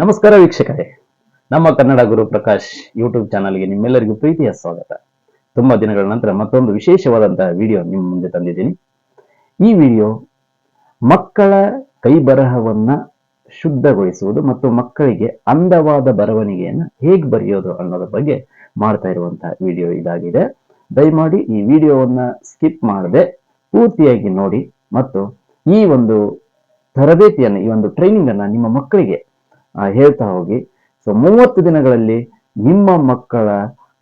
ನಮಸ್ಕಾರ ವೀಕ್ಷಕರೇ. ನಮ್ಮ ಕನ್ನಡ ಗುರು ಪ್ರಕಾಶ್ ಯೂಟ್ಯೂಬ್ ಚಾನಲ್ಗೆ ನಿಮ್ಮೆಲ್ಲರಿಗೂ ಪ್ರೀತಿಯ ಸ್ವಾಗತ. ತುಂಬಾ ದಿನಗಳ ನಂತರ ಮತ್ತೊಂದು ವಿಶೇಷವಾದಂತಹ ವಿಡಿಯೋ ನಿಮ್ಮ ಮುಂದೆ ತಂದಿದ್ದೀನಿ. ಈ ವಿಡಿಯೋ ಮಕ್ಕಳ ಕೈ ಬರಹವನ್ನ ಶುದ್ಧಗೊಳಿಸುವುದು ಮತ್ತು ಮಕ್ಕಳಿಗೆ ಅಂದವಾದ ಬರವಣಿಗೆಯನ್ನು ಹೇಗೆ ಬರೆಯೋದು ಅನ್ನೋದ್ರ ಬಗ್ಗೆ ಮಾಡ್ತಾ ಇರುವಂತಹ ವಿಡಿಯೋ ಇದಾಗಿದೆ. ದಯಮಾಡಿ ಈ ವಿಡಿಯೋವನ್ನ ಸ್ಕಿಪ್ ಮಾಡದೆ ಪೂರ್ತಿಯಾಗಿ ನೋಡಿ ಮತ್ತು ಈ ಒಂದು ತರಬೇತಿಯನ್ನು, ಈ ಒಂದು ಟ್ರೈನಿಂಗ್ ನಿಮ್ಮ ಮಕ್ಕಳಿಗೆ ಹೇಳ್ತಾ ಹೋಗಿ ಸೊ ಮೂವತ್ತು ದಿನಗಳಲ್ಲಿ ನಿಮ್ಮ ಮಕ್ಕಳ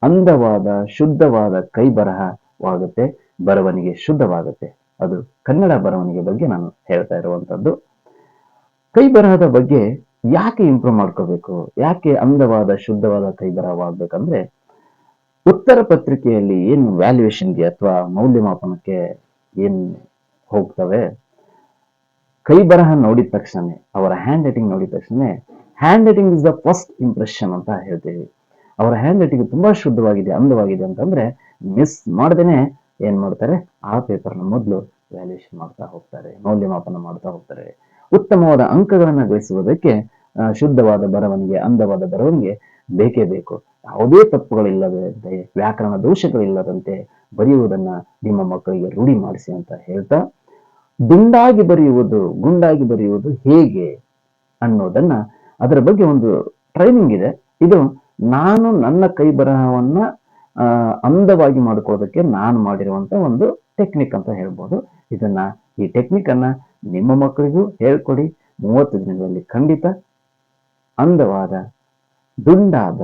ಅಂದವಾದ, ಶುದ್ಧವಾದ ಕೈ ಬರಹವಾಗುತ್ತೆ ಬರವಣಿಗೆ ಶುದ್ಧವಾಗುತ್ತೆ. ಅದು ಕನ್ನಡ ಬರವಣಿಗೆ ಬಗ್ಗೆ ನಾನು ಹೇಳ್ತಾ ಇರುವಂಥದ್ದು. ಕೈ ಬರಹದ ಬಗ್ಗೆ ಯಾಕೆ ಇಂಪ್ರೂವ್ ಮಾಡ್ಕೋಬೇಕು? ಯಾಕೆ ಅಂದವಾದ, ಶುದ್ಧವಾದ ಕೈ ಬರಹವಾಗಬೇಕಂದ್ರೆ ಉತ್ತರ ಪತ್ರಿಕೆಯಲ್ಲಿ ಏನು ವ್ಯಾಲ್ಯೂಯೇಷನ್ಗೆ ಅಥವಾ ಮೌಲ್ಯಮಾಪನಕ್ಕೆ ಏನ್ ಹೋಗ್ತವೆ? ಕೈ ಬರಹ ನೋಡಿದ ತಕ್ಷಣ ಅವರ ಹ್ಯಾಂಡ್ ರೈಟಿಂಗ್ ನೋಡಿದ ತಕ್ಷಣ handwriting is the first impression ಅಂತ ಹೇಳ್ತೇವೆ. ಅವರ ಹ್ಯಾಂಡ್ ರೈಟಿಂಗ್ ತುಂಬಾ ಶುದ್ಧವಾಗಿದೆ, ಅಂದವಾಗಿದೆ ಅಂತಂದ್ರೆ ಮಿಸ್ ಮಾಡ್ದೇನೆ ಏನ್ ಮಾಡ್ತಾರೆ? ಆ ಪೇಪರ್ನ ಮೊದಲು ವ್ಯಾಲ್ಯೂಯೇಷನ್ ಮಾಡ್ತಾ ಹೋಗ್ತಾರೆ, ಮೌಲ್ಯಮಾಪನ ಮಾಡ್ತಾ ಹೋಗ್ತಾರೆ. ಉತ್ತಮವಾದ ಅಂಕಗಳನ್ನ ಗಳಿಸುವುದಕ್ಕೆ ಶುದ್ಧವಾದ ಬರವಣಿಗೆ, ಅಂದವಾದ ಬರವಣಿಗೆ ಬೇಕೇ ಬೇಕು. ಯಾವುದೇ ತಪ್ಪುಗಳಿಲ್ಲದಂತೆ ವ್ಯಾಕರಣ ದೋಷಗಳಿಲ್ಲದಂತೆ ಬರೆಯುವುದನ್ನ ನಿಮ್ಮ ಮಕ್ಕಳಿಗೆ ರೂಢಿ ಮಾಡಿಸಿ ಅಂತ ಹೇಳ್ತಾ ದುಂಡಾಗಿ ಬರೆಯುವುದು, ಗುಂಡಾಗಿ ಬರೆಯುವುದು ಹೇಗೆ ಅನ್ನೋದನ್ನ ಅದರ ಬಗ್ಗೆ ಒಂದು ಟ್ರೈನಿಂಗ್ ಇದೆ. ಇದು ನಾನು ನನ್ನ ಕೈ ಬರಹವನ್ನ ಅಂದವಾಗಿ ಮಾಡ್ಕೊಳ್ಳೋದಕ್ಕೆ ನಾನು ಮಾಡಿರುವಂತ ಒಂದು ಟೆಕ್ನಿಕ್ ಅಂತ ಹೇಳ್ಬೋದು. ಇದನ್ನ ಈ ಟೆಕ್ನಿಕ್ ಅನ್ನ ನಿಮ್ಮ ಮಕ್ಕಳಿಗೂ ಹೇಳ್ಕೊಡಿ. ಮೂವತ್ತು ದಿನಗಳಲ್ಲಿ ಖಂಡಿತ ಅಂದವಾದ, ದುಂಡಾದ,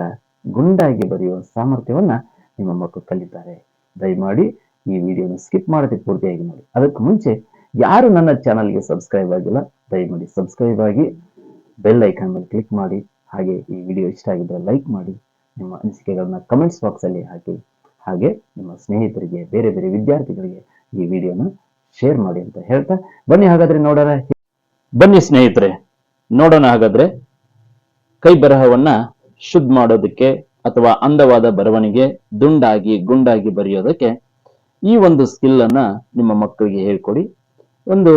ಗುಂಡಾಗಿ ಬರೆಯುವ ಸಾಮರ್ಥ್ಯವನ್ನ ನಿಮ್ಮ ಮಕ್ಕಳು ಕಲಿತಾರೆ. ದಯಮಾಡಿ ಈ ವಿಡಿಯೋನ ಸ್ಕಿಪ್ ಮಾಡದೆ ಪೂರ್ತಿಯಾಗಿ ನೋಡಿ. ಅದಕ್ಕೆ ಮುಂಚೆ ಯಾರು ನನ್ನ ಚಾನಲ್ಗೆ ಸಬ್ಸ್ಕ್ರೈಬ್ ಆಗಿಲ್ಲ, ದಯಮಾಡಿ ಸಬ್ಸ್ಕ್ರೈಬ್ ಆಗಿ ಬೆಲ್ ಐಕಾನ್ ಮೇಲೆ ಕ್ಲಿಕ್ ಮಾಡಿ. ಹಾಗೆ ಈ ವಿಡಿಯೋ ಇಷ್ಟ ಆಗಿದ್ರೆ ಲೈಕ್ ಮಾಡಿ, ನಿಮ್ಮ ಅನಿಸಿಕೆಗಳನ್ನ ಕಮೆಂಟ್ಸ್ ಬಾಕ್ಸ್ ಅಲ್ಲಿ ಹಾಕಿ. ಹಾಗೆ ನಿಮ್ಮ ಸ್ನೇಹಿತರಿಗೆ, ಬೇರೆ ಬೇರೆ ವಿದ್ಯಾರ್ಥಿಗಳಿಗೆ ಈ ವಿಡಿಯೋನ ಶೇರ್ ಮಾಡಿ ಅಂತ ಹೇಳ್ತಾ ಬನ್ನಿ ಹಾಗಾದ್ರೆ ನೋಡೋಣ. ಬನ್ನಿ ಸ್ನೇಹಿತರೆ, ನೋಡೋಣ ಹಾಗಾದ್ರೆ ಕೈ ಬರಹವನ್ನ ಶುದ್ಧ ಮಾಡೋದಕ್ಕೆ ಅಥವಾ ಅಂದವಾದ ಬರವಣಿಗೆ, ದುಂಡಾಗಿ, ಗುಂಡಾಗಿ ಬರೆಯೋದಕ್ಕೆ ಈ ಒಂದು ಸ್ಕಿಲ್ ಅನ್ನ ನಿಮ್ಮ ಮಕ್ಕಳಿಗೆ ಹೇಳ್ಕೊಡಿ. ಒಂದು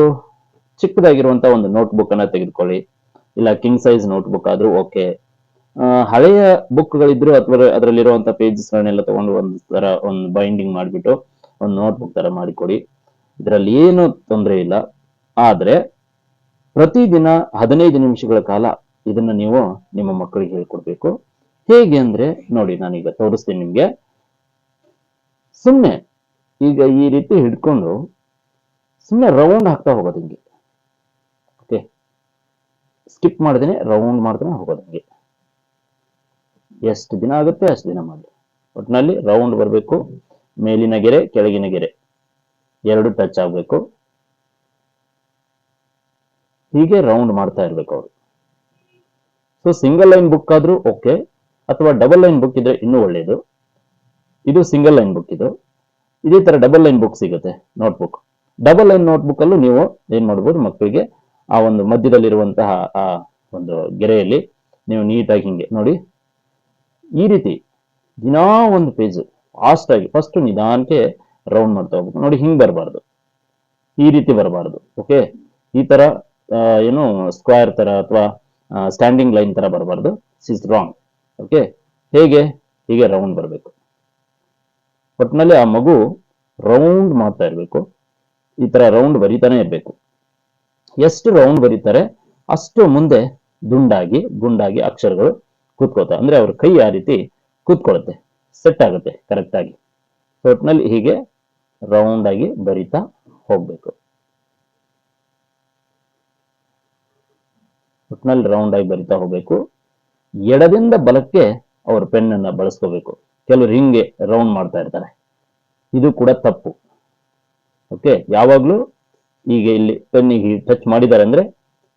ಚಿಕ್ಕದಾಗಿರುವಂತ ಒಂದು ನೋಟ್ಬುಕ್ ಅನ್ನ ತೆಗೆದುಕೊಳ್ಳಿ. ಇಲ್ಲ ಕಿಂಗ್ ಸೈಜ್ ನೋಟ್ಬುಕ್ ಆದ್ರೂ ಓಕೆ ಹಳೆಯ ಬುಕ್ಗಳಿದ್ರು ಅಥವಾ ಅದರಲ್ಲಿರುವಂತ ಪೇಜಸ್ಗಳನ್ನೆಲ್ಲ ತಗೊಂಡು ಒಂದು ತರ ಒಂದು ಬೈಂಡಿಂಗ್ ಮಾಡಿಬಿಟ್ಟು ಒಂದು ನೋಟ್ಬುಕ್ ತರ ಮಾಡಿಕೊಡಿ. ಇದರಲ್ಲಿ ಏನು ತೊಂದರೆ ಇಲ್ಲ. ಆದ್ರೆ ಪ್ರತಿದಿನ ಹದಿನೈದು ನಿಮಿಷಗಳ ಕಾಲ ಇದನ್ನ ನೀವು ನಿಮ್ಮ ಮಕ್ಕಳಿಗೆ ಹೇಳ್ಕೊಡ್ಬೇಕು. ಹೇಗೆ ಅಂದ್ರೆ ನೋಡಿ ನಾನೀಗ ತೋರಿಸ್ತೀನಿ ನಿಮ್ಗೆ. ಸುಮ್ಮನೆ ಈಗ ಈ ರೀತಿ ಹಿಡ್ಕೊಂಡು ಸುಮ್ಮನೆ ರೌಂಡ್ ಹಾಕ್ತಾ ಹೋಗೋದು ಹಿಂಗೆ. ಓಕೆ ಸ್ಕಿಪ್ ಮಾಡಿದ್ರೆ ರೌಂಡ್ ಮಾಡ್ತಾನೆ ಹೋಗೋದು ಹಿಂಗೆ. ಎಷ್ಟು ದಿನ ಆಗುತ್ತೆ ಅಷ್ಟು ದಿನ ಮಾಡಿ. ಒಟ್ಟಿನಲ್ಲಿ ರೌಂಡ್ ಬರಬೇಕು, ಮೇಲಿನ ಗೆರೆ, ಕೆಳಗಿನ ಗೆರೆ. ಎರಡು ಟಚ್ ಆಗಬೇಕು. ಹೀಗೆ ರೌಂಡ್ ಮಾಡ್ತಾ ಇರಬೇಕು ಅವರು. ಸೊ ಸಿಂಗಲ್ ಲೈನ್ ಬುಕ್ ಆದ್ರೂ ಓಕೆ ಅಥವಾ ಡಬಲ್ ಲೈನ್ ಬುಕ್ ಇದ್ರೆ ಇನ್ನೂ ಒಳ್ಳೆಯದು ಇದು ಸಿಂಗಲ್ ಲೈನ್ ಬುಕ್ ಇದು. ಇದೇ ತರ ಡಬಲ್ ಲೈನ್ ಬುಕ್ ಸಿಗುತ್ತೆ ನೋಟ್ಬುಕ್ ಡಬಲ್ ಲೈನ್ ನೋಟ್ಬುಕ್ ಅಲ್ಲೂ ನೀವು ಏನ್ ಮಾಡ್ಬೋದು ಮಕ್ಕಳಿಗೆ ಆ ಒಂದು ಮಧ್ಯದಲ್ಲಿರುವಂತಹ ಆ ಒಂದು ಗೆರೆಯಲ್ಲಿ ನೀವು ನೀಟಾಗಿ ಹಿಂಗೆ ನೋಡಿ. ಈ ರೀತಿ ದಿನಾ ಒಂದು ಪೇಜ್ ಫಾಸ್ಟ್ ಆಗಿ ಫಸ್ಟ್ ನಿಧಾನಕ್ಕೆ ರೌಂಡ್ ಮಾಡ್ತಾ ಹೋಗ್ಬೇಕು. ನೋಡಿ ಹಿಂಗ್ ಬರಬಾರ್ದು. ಈ ರೀತಿ ಬರಬಾರ್ದು. ಓಕೆ ಈ ತರ ಏನು ಸ್ಕ್ವೇರ್ ತರ ಅಥವಾ ಸ್ಟ್ಯಾಂಡಿಂಗ್ ಲೈನ್ ತರ ಬರಬಾರ್ದು. ಇಸ್ ರಾಂಗ್ ಓಕೆ ಹೇಗೆ? ಹೀಗೆ ರೌಂಡ್ ಬರಬೇಕು. ಒಟ್ಟಿನಲ್ಲಿ ಆ ಮಗು ರೌಂಡ್ ಮಾಡ್ತಾ ಇರಬೇಕು. ಈ ತರ ರೌಂಡ್ ಬರಿತಾನೆ ಇರಬೇಕು. ಎಷ್ಟು ರೌಂಡ್ ಬರೀತಾರೆ, ಅಷ್ಟು ಮುಂದೆ ದುಂಡಾಗಿ, ಗುಂಡಾಗಿ ಅಕ್ಷರಗಳು ಕೂತ್ಕೋತಾರೆ ಅಂದ್ರೆ ಅವ್ರ ಕೈ ಆ ರೀತಿ ಕೂತ್ಕೊಳ್ಳುತ್ತೆ ಸೆಟ್ ಆಗುತ್ತೆ ಕರೆಕ್ಟ್ ಆಗಿ. ಹೀಗೆ ರೌಂಡ್ ಆಗಿ ಬರಿತಾ ಹೋಗ್ಬೇಕು. ಒಟ್ಟಿನಲ್ಲಿ ರೌಂಡ್ ಆಗಿ ಬರಿತಾ ಹೋಗ್ಬೇಕು. ಎಡದಿಂದ ಬಲಕ್ಕೆ ಅವ್ರ ಪೆನ್ ಬಳಸ್ಕೋಬೇಕು. ಕೆಲವರು ಹಿಂಗೆ ರೌಂಡ್ ಮಾಡ್ತಾ ಇರ್ತಾರೆ. ಇದು ಕೂಡ ತಪ್ಪು. ಓಕೆ ಯಾವಾಗ್ಲೂ ಈಗ ಇಲ್ಲಿ ಪೆನ್ನಿಗೆ ಹೀಗೆ ಟಚ್ ಮಾಡಿದ್ದಾರೆ ಅಂದ್ರೆ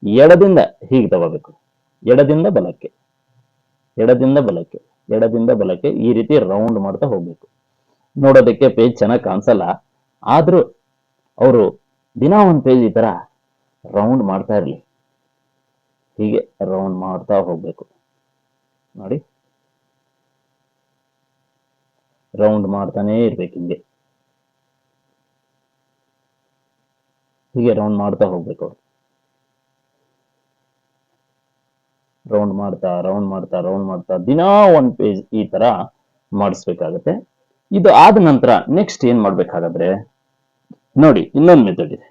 ಎಡದಿಂದ ಹೀಗೆ ತಗೋಬೇಕು. ಎಡದಿಂದ ಬಲಕ್ಕೆ. ಎಡದಿಂದ ಬಲಕ್ಕೆ. ಎಡದಿಂದ ಬಲಕ್ಕೆ ಈ ರೀತಿ ರೌಂಡ್ ಮಾಡ್ತಾ ಹೋಗ್ಬೇಕು. ನೋಡೋದಕ್ಕೆ ಪೇಜ್ ಚೆನ್ನಾಗಿ ಕಾಣಿಸಲ್ಲ. ಆದ್ರೂ ಅವರು ದಿನ ಒಂದು ಪೇಜ್ ಈ ತರ ರೌಂಡ್ ಮಾಡ್ತಾ ಇರಲಿ. ಹೀಗೆ ರೌಂಡ್ ಮಾಡ್ತಾ ಹೋಗ್ಬೇಕು. ನೋಡಿ. ರೌಂಡ್ ಮಾಡ್ತಾನೇ ಇರ್ಬೇಕು ಹಿಂಗೆ. ಹೀಗೆ ರೌಂಡ್ ಮಾಡ್ತಾ ಹೋಗ್ಬೇಕು. ರೌಂಡ್ ಮಾಡ್ತಾ ರೌಂಡ್ ಮಾಡ್ತಾ ರೌಂಡ್ ಮಾಡ್ತಾ ದಿನಾ ಒಂದ್ ಪೇಜ್ ಈ ತರ ಮಾಡಿಸ್ಬೇಕಾಗತ್ತೆ. ಇದು ಆದ ನಂತರ ನೆಕ್ಸ್ಟ್ ಏನ್ ಮಾಡ್ಬೇಕಾಗಾದ್ರೆ, ನೋಡಿ ಇನ್ನೊಂದು ಮೆಥಡ್ ಇದೆ.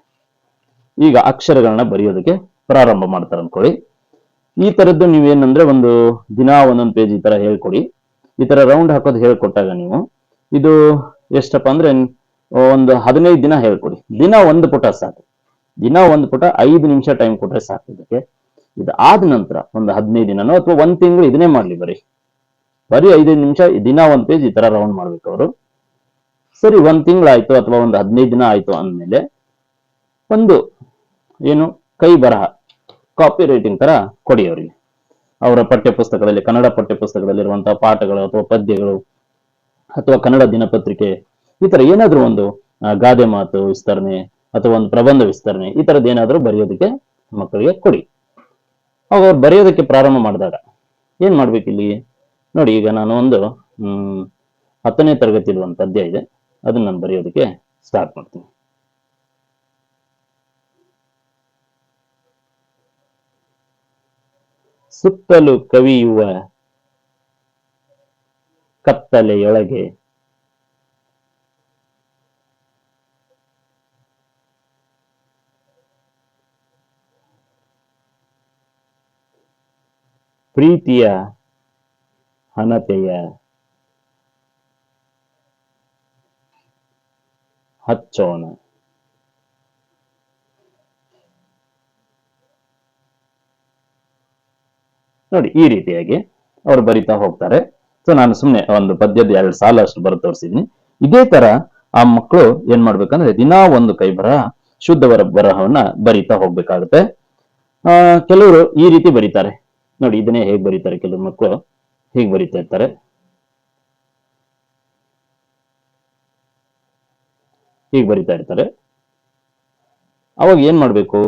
ಈಗ ಅಕ್ಷರಗಳನ್ನ ಬರೆಯೋದಕ್ಕೆ ಪ್ರಾರಂಭ ಮಾಡ್ತಾರೆ ಅನ್ಕೊಳ್ಳಿ. ಈ ತರದ್ದು ನೀವೇನಂದ್ರೆ ಒಂದು ದಿನ ಒಂದೊಂದು ಪೇಜ್ ಈ ತರ ಹೇಳ್ಕೊಡಿ. ಈ ತರ ರೌಂಡ್ ಹಾಕೋದು ಹೇಳ್ಕೊಟ್ಟಾಗ ನೀವು ಇದು ಎಷ್ಟಪ್ಪ ಅಂದ್ರೆ ಒಂದು ಹದಿನೈದು ದಿನ ಹೇಳ್ಕೊಡಿ. ದಿನ ಒಂದು ಪುಟ ಸಾಕು. ದಿನ ಒಂದು ಪುಟ ಐದು ನಿಮಿಷ ಟೈಮ್ ಕೊಟ್ರೆ ಸಾಕು ಇದಕ್ಕೆ. ಇದು ಆದ ನಂತರ ಒಂದು ಹದಿನೈದು ದಿನನೋ ಅಥವಾ ಒಂದ್ ತಿಂಗಳು ಇದನ್ನೇ ಮಾಡ್ಲಿ ಬರೀ. ಬರೀ ಐದೈದು ನಿಮಿಷ ದಿನ ಒಂದ್ ಪೇಜ್ ಈ ತರ ರೌಂಡ್ ಮಾಡ್ಬೇಕು ಅವರು. ಸರಿ, ಒಂದ್ ತಿಂಗಳಾಯ್ತು ಅಥವಾ ಒಂದು ಹದಿನೈದು ದಿನ ಆಯ್ತು ಅಂದಮೇಲೆ ಒಂದು ಏನು ಕೈ ಬರಹ ಕಾಪಿ ರೈಟಿಂಗ್ ತರ ಕೊಡಿ ಅವರಿಗೆ. ಅವರ ಪಠ್ಯ ಪುಸ್ತಕದಲ್ಲಿ ಕನ್ನಡ ಪಠ್ಯ ಪುಸ್ತಕದಲ್ಲಿರುವಂತಹ ಪಾಠಗಳು ಅಥವಾ ಪದ್ಯಗಳು ಅಥವಾ ಕನ್ನಡ ದಿನಪತ್ರಿಕೆ ಈ ತರ ಏನಾದ್ರೂ ಒಂದು ಗಾದೆ ಮಾತು, ವಿಸ್ತರಣೆ ಅಥವಾ ಒಂದು ಪ್ರಬಂಧ ವಿಸ್ತರಣೆ, ಈ ತರದ್ದು ಏನಾದ್ರೂ ಬರೆಯೋದಕ್ಕೆ ಮಕ್ಕಳಿಗೆ ಕೊಡಿ. ಅವಾಗ ಅವ್ರು ಬರೆಯೋದಕ್ಕೆ ಪ್ರಾರಂಭ ಮಾಡಿದಾಗ ಏನ್ ಮಾಡ್ಬೇಕಿಲ್ಲಿ ನೋಡಿ, ಈಗ ನಾನು ಒಂದು, ಹ್ಮ್, ಹತ್ತನೇ ತರಗತಿಯಲ್ಲಿ ಒಂದು ಪದ್ಯ ಇದೆ. ಅದನ್ನ ನಾನು ಬರೆಯೋದಕ್ಕೆ ಸ್ಟಾರ್ಟ್ ಮಾಡ್ತೀನಿ. ಸುತ್ತಲೂ ಕವಿಯುವ ಕತ್ತಲೆಯೊಳಗೆ ಪ್ರೀತಿಯ ಹನತೆಯ ಹಚ್ಚೋಣ. ನೋಡಿ, ಈ ರೀತಿಯಾಗಿ ಅವರು ಬರಿತಾ ಹೋಗ್ತಾರೆ. ಸೊ ನಾನು ಸುಮ್ಮನೆ ಒಂದು ಪದ್ಯದ ಎರಡು ಸಾಲ ಅಷ್ಟು ಬರ ತೋರಿಸಿದ್ದೀನಿ ಇದೇ ತರ ಆ ಮಕ್ಕಳು ಏನ್ ಮಾಡ್ಬೇಕಂದ್ರೆ ದಿನಾ ಒಂದು ಕೈ ಬರಹ ಶುದ್ಧವರ ಬರಹವನ್ನ ಬರಿತಾ ಹೋಗ್ಬೇಕಾಗುತ್ತೆ. ಆ, ಕೆಲವರು ಈ ರೀತಿ ಬರೀತಾರೆ. ನೋಡಿ, ಇದನ್ನೇ ಹೇಗೆ ಬರೀತಾರೆ ಕೆಲವು ಮಕ್ಕಳು ಹೀಗೆ ಬರೀತಾ ಇರ್ತಾರೆ. ಹೀಗೆ ಬರಿತಾ ಇರ್ತಾರೆ. ಅವಾಗ ಏನ್ ಮಾಡ್ಬೇಕು?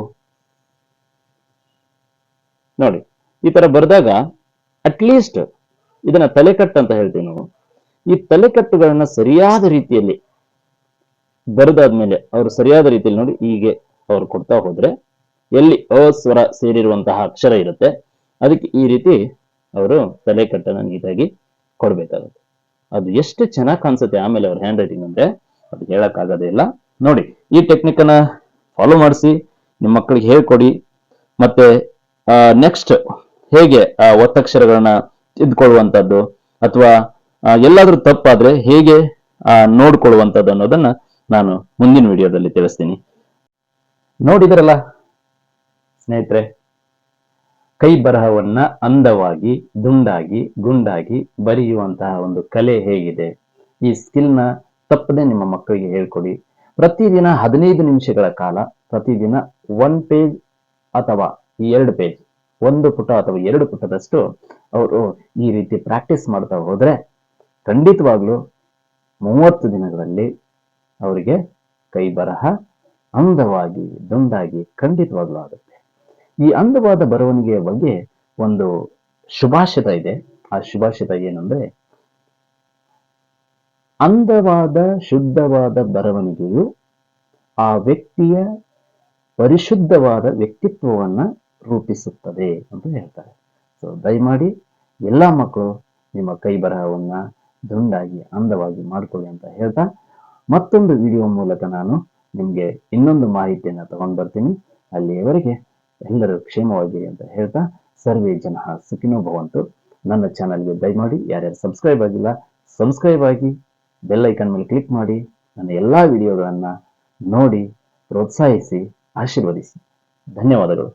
ನೋಡಿ, ಈ ತರ ಬರೆದಾಗ ಅಟ್ಲೀಸ್ಟ್ ಇದನ್ನ ತಲೆಕಟ್ಟು ಅಂತ ಹೇಳ್ತೀವಿ ನಾವು. ಈ ತಲೆಕಟ್ಟುಗಳನ್ನ ಸರಿಯಾದ ರೀತಿಯಲ್ಲಿ ಬರೆದಾದ್ಮೇಲೆ ಅವರು ಸರಿಯಾದ ರೀತಿಯಲ್ಲಿ ನೋಡಿ, ಹೀಗೆ ಅವ್ರು ಕೊಡ್ತಾ ಹೋದ್ರೆ ಎಲ್ಲಿ ಅಸ್ವರ ಸೇರಿರುವಂತಹ ಅಕ್ಷರ ಇರುತ್ತೆ. ಅದಕ್ಕೆ ಈ ರೀತಿ ಅವರು ತಲೆಕಟ್ಟನ್ನ ನೀಟಾಗಿ ಕೊಡ್ಬೇಕಾಗುತ್ತೆ. ಅದು ಎಷ್ಟು ಚೆನ್ನಾಗಿ ಕಾಣಿಸುತ್ತೆ ಆಮೇಲೆ ಅವ್ರ ಹ್ಯಾಂಡ್ ರೈಟಿಂಗ್ ಅಂದ್ರೆ ಅದು ಹೇಳಕ್ ಆಗೋದೇ ಇಲ್ಲ. ನೋಡಿ, ಈ ಟೆಕ್ನಿಕ್ ಅನ್ನ ಫಾಲೋ ಮಾಡಿಸಿ ನಿಮ್ಮ ಮಕ್ಕಳಿಗೆ ಹೇಳ್ಕೊಡಿ. ಮತ್ತೆ ನೆಕ್ಸ್ಟ್ ಹೇಗೆ, ಆ, ಒತ್ತಕ್ಷರಗಳನ್ನ ತಿದ್ದುಕೊಳ್ಳುವಂಥದ್ದು ಅಥವಾ ಎಲ್ಲಾದ್ರೂ ತಪ್ಪಾದ್ರೆ ಹೇಗೆ ನೋಡ್ಕೊಳ್ಳುವಂಥದ್ದು ಅನ್ನೋದನ್ನ ನಾನು ಮುಂದಿನ ವಿಡಿಯೋದಲ್ಲಿ ತಿಳಿಸ್ತೀನಿ. ನೋಡಿದ್ರಲ್ಲ ಸ್ನೇಹಿತರೆ ಕೈ ಬರಹವನ್ನ ಅಂದವಾಗಿ, ದುಂಡಾಗಿ, ಗುಂಡಾಗಿ ಬರೆಯುವಂತಹ ಒಂದು ಕಲೆ ಹೇಗಿದೆ. ಈ ಸ್ಕಿಲ್ನ ತಪ್ಪದೆ ನಿಮ್ಮ ಮಕ್ಕಳಿಗೆ ಹೇಳ್ಕೊಡಿ. ಪ್ರತಿದಿನ ಹದಿನೈದು ನಿಮಿಷಗಳ ಕಾಲ, ಪ್ರತಿದಿನ ಒನ್ ಪೇಜ್ ಅಥವಾ ಎರಡು ಪೇಜ್ ಒಂದು ಪುಟ ಅಥವಾ ಎರಡು ಪುಟದಷ್ಟು ಅವರು ಈ ರೀತಿ ಪ್ರಾಕ್ಟೀಸ್ ಮಾಡ್ತಾ ಹೋದ್ರೆ ಖಂಡಿತವಾಗ್ಲೂ ಮೂವತ್ತು ದಿನಗಳಲ್ಲಿ ಅವರಿಗೆ ಕೈ ಬರಹ ಅಂದವಾಗಿ, ದುಂಡಾಗಿ ಖಂಡಿತವಾಗ್ಲೂ ಆಗುತ್ತೆ. ಈ ಅಂದವಾದ ಬರವಣಿಗೆಯ ಬಗ್ಗೆ ಒಂದು ಶುಭಾಷಿತ ಇದೆ. ಆ ಶುಭಾಷಿತ ಏನಂದ್ರೆ, ಅಂದವಾದ, ಶುದ್ಧವಾದ ಬರವಣಿಗೆಯು ಆ ವ್ಯಕ್ತಿಯ ಪರಿಶುದ್ಧವಾದ ವ್ಯಕ್ತಿತ್ವವನ್ನ ರೂಪಿಸುತ್ತದೆ ಅಂತ ಹೇಳ್ತಾರೆ. ಸೊ ದಯಮಾಡಿ ಎಲ್ಲಾ ಮಕ್ಕಳು ನಿಮ್ಮ ಕೈ ಬರಹವನ್ನ ದುಂಡಾಗಿ, ಅಂದವಾಗಿ ಮಾಡ್ಕೊಳ್ಳಿ ಅಂತ ಹೇಳ್ತಾ, ಮತ್ತೊಂದು ವಿಡಿಯೋ ಮೂಲಕ ನಾನು ನಿಮ್ಗೆ ಇನ್ನೊಂದು ಮಾಹಿತಿಯನ್ನ ತಗೊಂಡು ಬರ್ತೀನಿ. ಅಲ್ಲಿಯವರೆಗೆ ಎಲ್ಲರೂ ಕ್ಷೇಮವಾಗಿರಿ ಅಂತ ಹೇಳ್ತಾ ಸರ್ವೇ ಜನ ಸುಖಿನೋ ಭವಂತು. ನನ್ನ ಚಾನಲ್ಗೆ ದಯಮಾಡಿ ಯಾರ್ಯಾರು ಸಬ್ಸ್ಕ್ರೈಬ್ ಆಗಿಲ್ಲ ಸಬ್ಸ್ಕ್ರೈಬ್ ಆಗಿ ಬೆಲ್ ಐಕನ್ ಮೇಲೆ ಕ್ಲಿಕ್ ಮಾಡಿ, ನನ್ನ ಎಲ್ಲಾ ವಿಡಿಯೋಗಳನ್ನು ನೋಡಿ, ಪ್ರೋತ್ಸಾಹಿಸಿ, ಆಶೀರ್ವದಿಸಿ. ಧನ್ಯವಾದಗಳು.